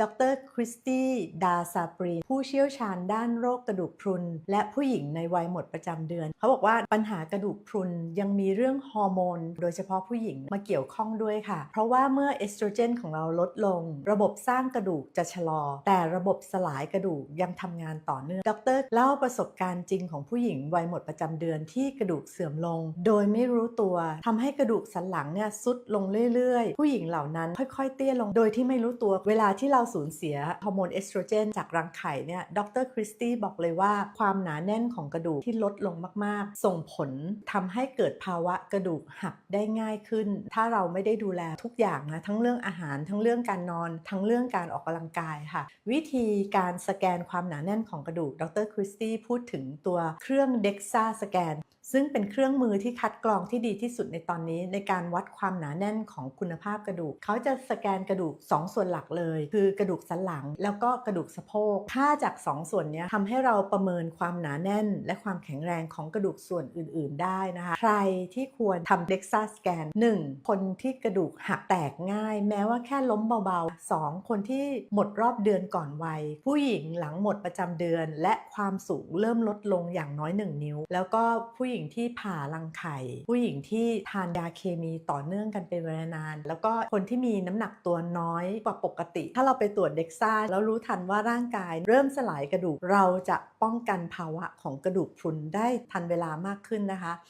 ดร คริสตี้ดาซาปรีผู้เชี่ยวชาญด้านโรคกระดูกพรุน และผู้หญิงในวัยหมดประจำเดือน เขาบอกว่าปัญหากระดูกพรุนยังมีเรื่องฮอร์โมน โดยเฉพาะผู้หญิงมาเกี่ยวข้องด้วยค่ะ เพราะว่าเมื่อเอสโตรเจนของเราลดลง ระบบสร้างกระดูกจะชะลอ แต่ระบบสลายกระดูกยังทำงานต่อเนื่องดรเล่าประสบการณ์จริงของผู้หญิงวัยหมดประจำเดือนที่กระดูกเสื่อมลง โดยไม่รู้ตัวทำให้กระดูกสันหลังเนี่ยซุดลงเรื่อยๆ ผู้หญิงเหล่านั้นค่อยๆ เตี้ยลงโดยที่ไม่รู้ตัวเวลาที่เราสูญเสียฮอร์โมนเอสโตรเจนจากรังไข่เนี่ยดรคริสตี้บอกเลยว่าความหนาแน่นของกระดูกที่ลดลงมาก ๆ ส่งผลทำให้เกิดภาวะกระดูกหักได้ง่ายขึ้น ถ้าเราไม่ได้ดูแลทุกอย่างนะทั้งเรื่องอาหารทั้งเรื่องการนอน ทั้งเรื่องการออกกำลังกายค่ะ วิธีการสแกนความหนาแน่นของกระดูกดรคริสตี้พูดถึงตัวเครื่อง DEXA สแกน ซึ่งเป็นเครื่องมือที่คัดกรองที่ดีที่สุดในตอนนี้ ในการวัดความหนาแน่นของคุณภาพกระดูก เขาจะสแกนกระดูก 2 ส่วนหลักเลย คือกระดูกสันหลัง แล้วก็กระดูกสะโพกค่าจาก 2 ส่วนนี้ทำให้เราประเมินความหนาแน่น และความแข็งแรงของกระดูกส่วนอื่น ๆ ได้นะคะ ใครที่ควรทำ DEXA สแกน 1. คนที่กระดูกหักแตกง่าย แม้ว่าแค่ล้มเบาๆ 2. คนที่หมดรอบเดือนก่อนวัย ผู้หญิงหลังหมดประจำเดือน และความสูงเริ่มลดลงอย่างน้อย 1 นิ้ว แล้วก็ผู้หญิงที่ผ่ารังไข่ ผู้หญิงที่ทานยาเคมีต่อเนื่องกันเป็นเวลานาน แล้วก็คนที่มีน้ำหนักตัวน้อยกว่าปกติ ถ้าเราไปตรวจเด็กซ่าแล้วรู้ทันว่าร่างกาย เริ่มสลายกระดูกเราจะป้องกันภาวะของกระดูกพรุนได้ทันเวลามากขึ้นนะคะ